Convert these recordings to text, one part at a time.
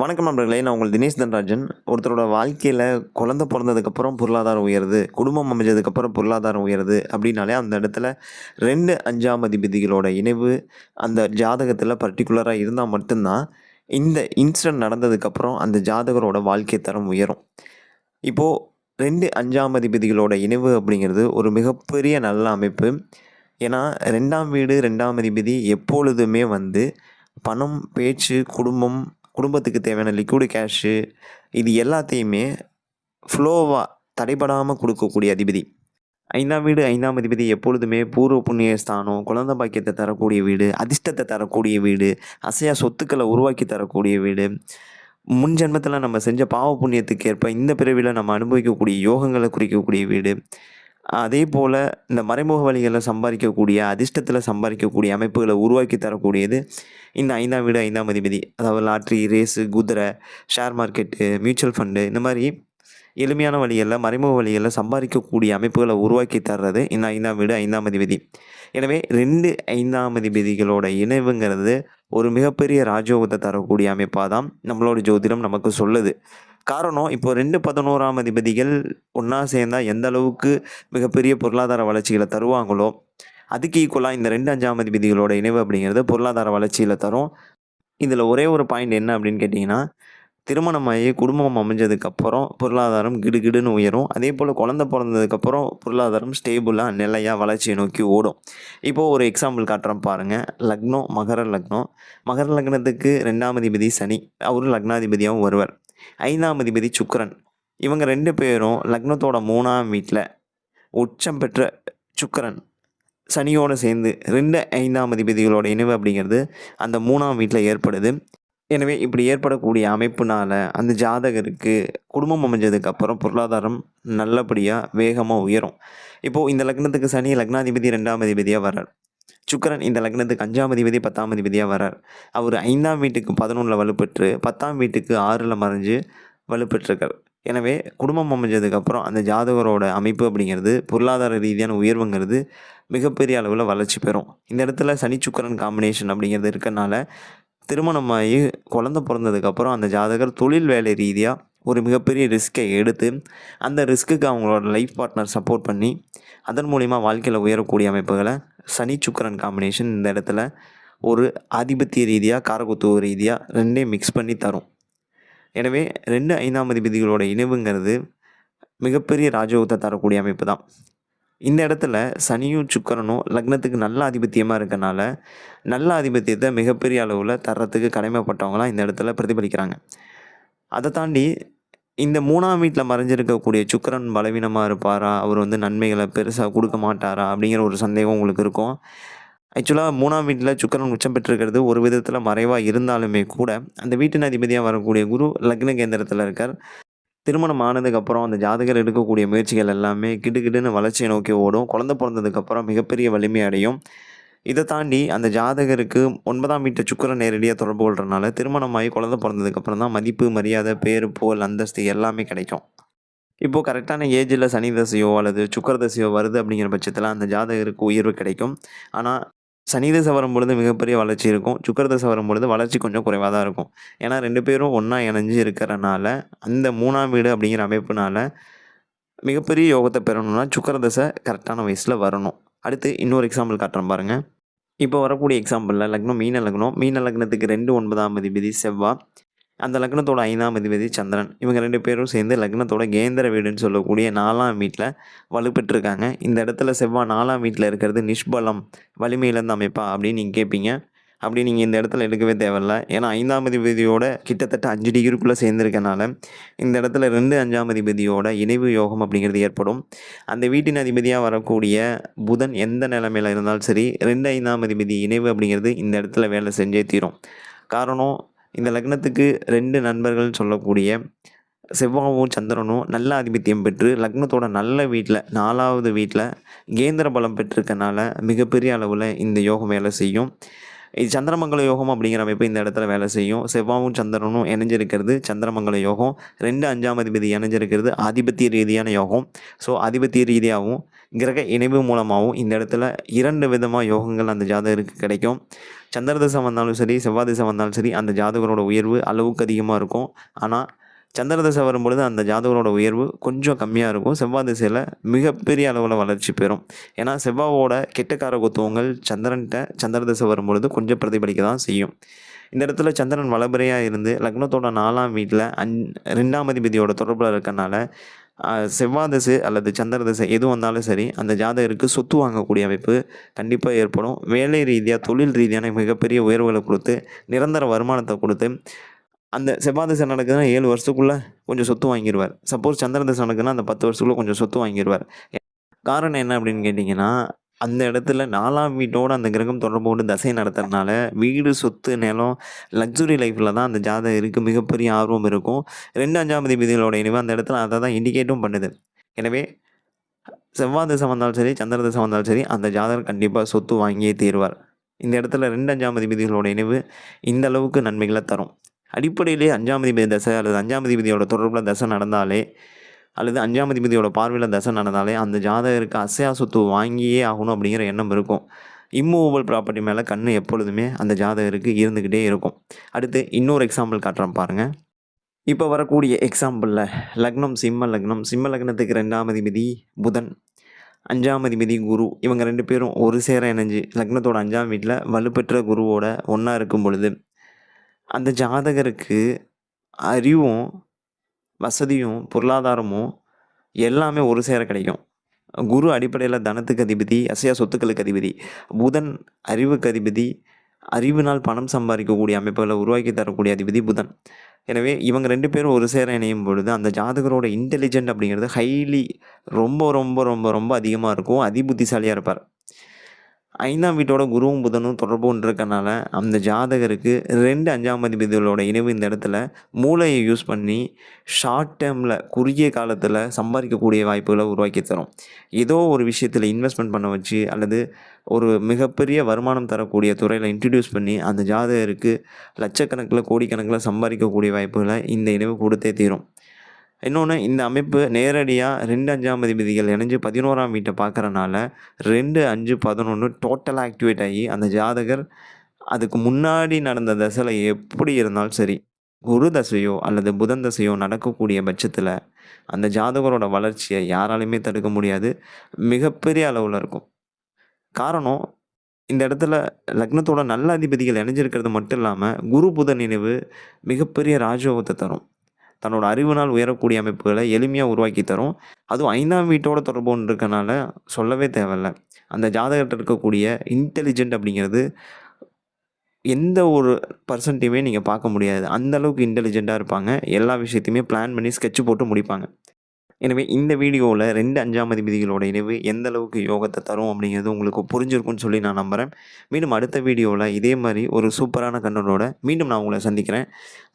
வணக்கம் நண்பர்களே நான் உங்கள் தினேஷ் தன்ராஜன். ஒருத்தரோட வாழ்க்கையில் குழந்த பிறந்ததுக்கப்புறம் பொருளாதாரம் உயருது குடும்பம் அமைஞ்சதுக்கப்புறம் பொருளாதாரம் உயருது அப்படின்னாலே அந்த இடத்துல ரெண்டு அஞ்சாம் அதிபதிகளோட இணைவு அந்த ஜாதகத்தில் பர்டிகுலராக இருந்தால் மட்டும்தான் இந்த இன்சிடென்ட் நடந்ததுக்கப்புறம் அந்த ஜாதகரோட வாழ்க்கை தரம் உயரும். இப்போது ரெண்டு அஞ்சாம் அதிபதிகளோட இணைவு அப்படிங்கிறது ஒரு மிகப்பெரிய நல்ல அமைப்பு. ஏன்னா ரெண்டாம் வீடு ரெண்டாம் அதிபதி எப்பொழுதுமே வந்து பணம் பேச்சு குடும்பம் குடும்பத்துக்கு தேவையான லிக்விட் கேஷு இது எல்லாத்தையுமே ஃப்ளோவாக தடைபடாமல் கொடுக்கக்கூடிய அதிபதி. ஐந்தாம் வீடு ஐந்தாம் அதிபதி எப்பொழுதுமே பூர்வ புண்ணிய ஸ்தானம் குழந்தை பாக்கியத்தை தரக்கூடிய வீடு அதிர்ஷ்டத்தை தரக்கூடிய வீடு அசையா சொத்துக்களை உருவாக்கி தரக்கூடிய வீடு. முன் ஜென்மத்தில் நம்ம செஞ்ச பாவ புண்ணியத்துக்கு ஏற்ப இந்த பிறவியில் நம்ம அனுபவிக்கக்கூடிய யோகங்களை குறிக்கக்கூடிய வீடு. அதே போல் இந்த மறைமுக வழிகளில் சம்பாதிக்கக்கூடிய அதிர்ஷ்டத்தில் சம்பாதிக்கக்கூடிய அமைப்புகளை உருவாக்கி தரக்கூடியது இந்த ஐந்தாம் வீடு ஐந்தாம் அதிபதி. அதாவது லாட்ரி ரேஸு குதிரை ஷேர் மார்க்கெட்டு மியூச்சுவல் ஃபண்டு இந்த மாதிரி எளிமையான வழிகளில் மறைமுக வழிகளில் சம்பாதிக்கக்கூடிய அமைப்புகளை உருவாக்கி தர்றது இந்த ஐந்தாம் வீடு ஐந்தாம் அதிபதி. எனவே ரெண்டு ஐந்தாம் அதிபதிகளோட இணைவுங்கிறது ஒரு மிகப்பெரிய ராஜயோகத்தை தரக்கூடிய அமைப்பாக தான் நம்மளோட ஜோதிடம் நமக்கு சொல்லுது. காரணம் இப்போ ரெண்டு பதினோராம் அதிபதிகள் ஒன்றா சேர்ந்தால் எந்த அளவுக்கு மிகப்பெரிய பொருளாதார வளர்ச்சிகளை தருவாங்களோ அதுக்கு ஈக்குவலாக இந்த ரெண்டு அஞ்சாம் அதிபதிகளோட இணைவு அப்படிங்கிறது பொருளாதார வளர்ச்சியில் தரும். இதில் ஒரே ஒரு பாயிண்ட் என்ன அப்படின்னு கேட்டிங்கன்னா திருமணமாகி குடும்பம் அமைஞ்சதுக்கப்புறம் பொருளாதாரம் கிடுகிடுன்னு உயரும். அதே போல் குழந்த பிறந்ததுக்கப்புறம் பொருளாதாரம் ஸ்டேபிளாக நிலையாக வளர்ச்சியை நோக்கி ஓடும். இப்போது ஒரு எக்ஸாம்பிள் காட்டுறேன் பாருங்கள் லக்னம் மகர லக்னம். மகர லக்னத்துக்கு ரெண்டாம் அதிபதி சனி அவரும் லக்னாதிபதியாகவும் வருவார். ஐந்தாம் அதிபதி சுக்கரன். இவங்க ரெண்டு பேரும் லக்னத்தோட மூணாம் வீட்டில் உச்சம் பெற்ற சுக்கரன். சனியோடு சேர்ந்து ரெண்டு ஐந்தாம் அதிபதிகளோட இணைவு அப்படிங்கிறது அந்த மூணாம் வீட்டில் ஏற்படுது. எனவே இப்படி ஏற்படக்கூடிய அமைப்புனால் அந்த ஜாதகருக்கு குடும்பம் அமைஞ்சதுக்கப்புறம் பொருளாதாரம் நல்லபடியாக வேகமாக உயரும். இப்போது இந்த லக்னத்துக்கு சனி லக்னாதிபதி ரெண்டாம் அதிபதியாக வர்றார். சுக்கிரன் இந்த லக்னத்துக்கு அஞ்சாம் அதிபதி பத்தாம் அதிபதியாக வர்றார். அவர் ஐந்தாம் வீட்டுக்கு பதினொன்றில் வலுப்பெற்று பத்தாம் வீட்டுக்கு ஆறில் மறைஞ்சு வலுப்பெற்றிருக்கார். எனவே குடும்பம் அமைஞ்சதுக்கப்புறம் அந்த ஜாதகரோட அமைப்பு அப்படிங்கிறது பொருளாதார ரீதியான உயர்வுங்கிறது மிகப்பெரிய அளவில் வளர்ச்சி பெறும். இந்த இடத்துல சனி சுக்கரன் காம்பினேஷன் அப்படிங்கிறது இருக்கறனால திருமணமாகி குழந்த பிறந்ததுக்கப்புறம் அந்த ஜாதகர் தொழில் வேலை ரீதியாக ஒரு மிகப்பெரிய ரிஸ்க்கை எடுத்து அந்த ரிஸ்க்குக்கு அவங்களோட லைஃப் பார்ட்னர் சப்போர்ட் பண்ணி அதன் மூலிமா வாழ்க்கையில் உயரக்கூடிய அமைப்புகளை சனி சுக்கரன் காம்பினேஷன் இந்த இடத்துல ஒரு ஆதிபத்திய ரீதியாக காரகுத்துவ ரீதியாக ரெண்டையும் மிக்ஸ் பண்ணி தரும். எனவே ரெண்டு ஐந்தாம் அதிபதிகளோட இணைவுங்கிறது மிகப்பெரிய ராஜயோகத்தை தரக்கூடிய அமைப்பு தான். இந்த இடத்துல சனியும் சுக்கரனும் லக்னத்துக்கு நல்ல ஆதிபத்தியமாக இருக்கனால நல்ல ஆதிபத்தியத்தை மிகப்பெரிய அளவில் தர்றதுக்கு கடமைப்பட்டவங்களாம் இந்த இடத்துல பிரதிபலிக்கிறாங்க. அதை தாண்டி இந்த மூணாம் வீட்டில் மறைஞ்சிருக்கக்கூடிய சுக்கிரன் பலவீனமாக இருப்பாரா? அவர் வந்து நன்மைகளை பெருசாக கொடுக்க மாட்டாரா? அப்படிங்கிற ஒரு சந்தேகம் உங்களுக்கு இருக்கும். ஆக்சுவலாக மூணாம் வீட்டில் சுக்கிரன் உச்சம் பெற்றிருக்கிறது ஒரு விதத்தில் மறைவாக இருந்தாலுமே கூட அந்த வீட்டின் அதிபதியாக வரக்கூடிய குரு லக்ன கேந்திரத்தில் இருக்கார். திருமணம் ஆனதுக்கப்புறம் அந்த ஜாதகர் எடுக்கக்கூடிய முயற்சிகள் எல்லாமே கிடுகிடுன்னு வளர்ச்சியை நோக்கி ஓடும். குழந்தை பிறந்ததுக்கப்புறம் மிகப்பெரிய வலிமை அடையும். இதை தாண்டி அந்த ஜாதகருக்கு ஒன்பதாம் வீட்டு சுக்கரன் நேரடியாக தொடர்பு கொள்றதுனால திருமணமாகி குழந்த பிறந்ததுக்கப்புறம் தான் மதிப்பு மரியாதை பேர் புகழ் அந்தஸ்து எல்லாமே கிடைக்கும். இப்போது கரெக்டான ஏஜில் சனி தசையோ அல்லது சுக்கர தசையோ வருது அப்படிங்கிற பட்சத்தில் அந்த ஜாதகருக்கு உயர்வு கிடைக்கும். ஆனால் சனி தசை வரும்பொழுது மிகப்பெரிய வளர்ச்சி இருக்கும். சுக்கர தசை வரும்பொழுது வளர்ச்சி கொஞ்சம் குறைவாக தான் இருக்கும். ஏன்னா ரெண்டு பேரும் ஒன்றா இணைஞ்சு இருக்கிறனால அந்த மூணாம் வீடு அப்படிங்கிற அமைப்புனால மிகப்பெரிய யோகத்தை பெறணும்னா சுக்கர தசை கரெக்டான வயசில் வரணும். அடுத்து இன்னொரு எக்ஸாம்பிள் காட்டுறேன் பாருங்கள் இப்போ வரக்கூடிய எக்ஸாம்பிளில் லக்னம் மீன லக்னம். மீன லக்னத்துக்கு ரெண்டு ஒன்பதாம் அதிபதி செவ்வாய் அந்த லக்னத்தோட ஐந்தாம் அதிபதி சந்திரன். இவங்க ரெண்டு பேரும் சேர்ந்து லக்னத்தோட கேந்திர வீடுன்னு சொல்லக்கூடிய நாலாம் வீட்டில் வலுப்பெற்றிருக்காங்க. இந்த இடத்துல செவ்வாய் நாலாம் வீட்டில் இருக்கிறது நிஷ்பலம் வலிமையிலேருந்து அமைப்பா அப்படின்னு நீங்கள் கேட்பீங்க அப்படி நீங்கள் இந்த இடத்துல எடுக்கவே தேவையில்ல. ஏன்னா ஐந்தாம் அதிபதியோட கிட்டத்தட்ட அஞ்சு டிகிரிக்குள்ளே சேர்ந்துருக்கனால இந்த இடத்துல ரெண்டு அஞ்சாம் அதிபதியோட இணைவு யோகம் அப்படிங்கிறது ஏற்படும். அந்த வீட்டின் அதிபதியாக வரக்கூடிய புதன் எந்த நிலைமையில் இருந்தாலும் சரி ரெண்டு ஐந்தாம் அதிபதி இணைவு அப்படிங்கிறது இந்த இடத்துல வேலை செஞ்சே தீரும். காரணம் இந்த லக்னத்துக்கு ரெண்டு நண்பர்கள் சொல்லக்கூடிய செவ்வாவும் சந்திரனும் நல்ல ஆதிபத்தியம் பெற்று லக்னத்தோட நல்ல வீட்டில் நாலாவது வீட்டில் கேந்திர பலம் பெற்றிருக்கனால மிகப்பெரிய அளவில் இந்த யோகம் வேலை செய்யும். இது சந்திரமங்கல யோகம் அப்படிங்கிற அமைப்பு இந்த இடத்துல வேலை செய்யும். செவ்வாவும் சந்திரனும் இணைஞ்சிருக்கிறது. சந்திரமங்கல யோகம். ரெண்டு அஞ்சாம் அதிபதி இணைஞ்சிருக்கிறது. ஆதிபத்திய ரீதியான யோகம். ஸோ ஆதிபத்திய ரீதியாகவும் கிரக இணைவு மூலமாகவும் இந்த இடத்துல இரண்டு விதமாக யோகங்கள் அந்த ஜாதகருக்கு கிடைக்கும். சந்திர தசை வந்தாலும் சரி செவ்வாய் திசை வந்தாலும் சரி அந்த ஜாதகரோட உயர்வு அளவுக்கு அதிகமாக இருக்கும். ஆனால் சந்திர தசை வரும்பொழுது அந்த ஜாதகரோட உயர்வு கொஞ்சம் கம்மியாக இருக்கும். செவ்வாய் திசையில் மிகப்பெரிய அளவில் வளர்ச்சி பெறும். ஏன்னா செவ்வாவோட கெட்டக்கார குத்துவங்கள் சந்திரன்கிட்ட சந்திர தசை வரும்பொழுது கொஞ்சம் பிரதிபலிக்க தான் செய்யும். இந்த இடத்துல சந்திரன் வளபறையாக இருந்து லக்னத்தோட நாலாம் வீட்டில் அஞ் ரெண்டாம் அதிபதியோட தொடர்பில் இருக்கனால செவ்வாதசு செவ்வாய் திசை அல்லது சந்திரதசை எது வந்தாலும் சரி அந்த ஜாதகருக்கு சொத்து வாங்கக்கூடிய அமைப்பு கண்டிப்பாக ஏற்படும். வேலை ரீதியாக தொழில் ரீதியான மிகப்பெரிய உயர்வுகளை கொடுத்து நிரந்தர வருமானத்தை கொடுத்து அந்த செவ்வாய் திசை நடக்குதுன்னா ஏழு வருஷத்துக்குள்ளே கொஞ்சம் சொத்து வாங்கிடுவார் சப்போஸ் சந்திர திசை நடக்குதுன்னா அந்த பத்து வருஷத்துக்குள்ளே கொஞ்சம் சொத்து வாங்கிடுவார் காரணம் என்ன அப்படின்னு கேட்டிங்கன்னா அந்த இடத்துல நாலாம் வீட்டோட அந்த கிரகம் தொடர்போடு தசை நடத்துறதுனால வீடு சொத்து நிலம் லக்ஸுரி லைஃப்பில் தான் அந்த ஜாதகருக்கு மிகப்பெரிய ஆர்வம் இருக்கும். ரெண்டு அஞ்சாம் விதிகளோட இனிமே அந்த இடத்துல அதை தான் இண்டிகேட்டும் பண்ணுது. எனவே செவ்வாய் திசை வந்தாலும் சரி சந்திர திசை வந்தாலும் சரி அந்த ஜாதகர் கண்டிப்பாக சொத்து வாங்கியே தீர்வார். இந்த இடத்துல ரெண்டு அஞ்சாம் அதிபதிகளோட இணைவு இந்த அளவுக்கு நன்மைகளை தரும். அடிப்படையிலே அஞ்சாம் அதிபதி தசை அல்லது அஞ்சாம் அதிபதியோட தொடர்பில் தசை நடந்தாலே அல்லது அஞ்சாம் அதிபதியோட பார்வையில் தசை நடந்தாலே அந்த ஜாதகருக்கு அசையா சொத்து வாங்கியே ஆகணும் அப்படிங்கிற எண்ணம் இருக்கும். இம்மூவபிள் ப்ராப்பர்ட்டி மேலே கண் எப்பொழுதுமே அந்த ஜாதகருக்கு இருந்துக்கிட்டே இருக்கும். அடுத்து இன்னொரு எக்ஸாம்பிள் காட்டுறேன் பாருங்கள் இப்போ வரக்கூடிய எக்ஸாம்பிளில் லக்னம் சிம்ம லக்னம். சிம்ம லக்னத்துக்கு ரெண்டாம் அதிபதி புதன் அஞ்சாம் அதிபதி குரு. இவங்க ரெண்டு பேரும் ஒரு சேர இணைஞ்சு லக்னத்தோட அஞ்சாம் வீட்டில் வலுப்பெற்ற குருவோட ஒன்றா இருக்கும் பொழுது அந்த ஜாதகருக்கு அறிவும் வசதியும் பொருளாதாரமும் எல்லாமே ஒரு சேர கிடைக்கும். குரு அடிப்படையில் தனத்துக்கு அதிபதி அசையா சொத்துக்களுக்கு அதிபதி புதன் அறிவுக்கு அதிபதி அறிவினால் பணம் சம்பாதிக்கக்கூடிய அமைப்புகளை உருவாக்கி தரக்கூடிய அதிபதி புதன். எனவே இவங்க ரெண்டு பேரும் ஒரு சேர இணையும் பொழுது அந்த ஜாதகரோட இன்டெலிஜென்ட் அப்படிங்கிறது ஹைலி ரொம்ப ரொம்ப ரொம்ப ரொம்ப அதிகமாக இருக்கும். அதிபுத்திசாலியாக இருப்பார். ஐந்தாம் வீட்டோட குருவும் புதனும் தொடர்பு இருக்கனால அந்த ஜாதகருக்கு ரெண்டு அஞ்சாம் அதிபதிகளோட இணைவு இந்த இடத்துல மூளையை யூஸ் பண்ணி ஷார்ட் டேர்மில் குறுகிய காலத்தில் சம்பாதிக்கக்கூடிய வாய்ப்புகளை உருவாக்கி தரும். ஏதோ ஒரு விஷயத்தில் இன்வெஸ்ட்மெண்ட் பண்ண வச்சு அல்லது ஒரு மிகப்பெரிய வருமானம் தரக்கூடிய துறையில் இன்ட்ரடியூஸ் பண்ணி அந்த ஜாதகருக்கு லட்சக்கணக்கில் கோடிக்கணக்கில் சம்பாதிக்கக்கூடிய வாய்ப்புகளை இந்த இணைவு கொடுத்தே தீரும். இன்னொன்று இந்த அமைப்பு நேரடியாக ரெண்டு அஞ்சாம் அதிபதிகள் இணைஞ்சு பதினோராம் வீட்டை பார்க்கறனால ரெண்டு அஞ்சு பதினொன்று டோட்டலாக ஆக்டிவேட் ஆகி அந்த ஜாதகர் அதுக்கு முன்னாடி நடந்த தசையில் எப்படி இருந்தாலும் சரி குரு தசையோ அல்லது புதன் தசையோ நடக்கக்கூடிய பட்சத்தில் அந்த ஜாதகரோட வளர்ச்சியை யாராலையுமே தடுக்க முடியாது. மிகப்பெரிய அளவில் இருக்கும். காரணம் இந்த இடத்துல லக்னத்தோட நல்ல அதிபதிகள் இணைஞ்சிருக்கிறது மட்டும் இல்லாமல் குரு புதன் நினைவு மிகப்பெரிய ராஜயோகத்தை தரும். தன்னோட அறிவினால் உயரக்கூடிய அமைப்புகளை எளிமையாக உருவாக்கி தரும். அதுவும் ஐந்தாம் வீட்டோட தொடர்பு இருக்கனால சொல்லவே தேவையில்ல. அந்த ஜாதகத்தில் இருக்கக்கூடிய இன்டெலிஜென்ட் அப்படிங்கிறது எந்த ஒரு பர்சன்ட்டையுமே நீங்கள் பார்க்க முடியாது. அந்தளவுக்கு இன்டெலிஜெண்ட்டாக இன்டெலிஜென்ட்டாக இருப்பாங்க. எல்லா விஷயத்தையுமே பிளான் பண்ணி ஸ்கெட்ச் போட்டு முடிப்பாங்க. எனவே இந்த வீடியோவில் ரெண்டு அஞ்சாம் அதிபதிகளோட இணைவு எந்த அளவுக்கு யோகத்தை தரும் அப்படிங்கிறது உங்களுக்கு புரிஞ்சிருக்கும்னு சொல்லி நான் நம்புகிறேன் மீண்டும் அடுத்த வீடியோவில் இதே மாதிரி ஒரு சூப்பரான கண்டனோட மீண்டும் நான் உங்களை சந்திக்கிறேன்.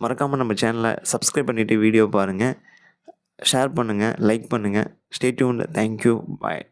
மறக்காமல் நம்ம சேனலை சப்ஸ்கிரைப் பண்ணிவிட்டு வீடியோ பாருங்கள் ஷேர் பண்ணுங்கள் லைக் பண்ணுங்கள் ஸ்டேட்யூன் தேங்க்யூ. பாய்.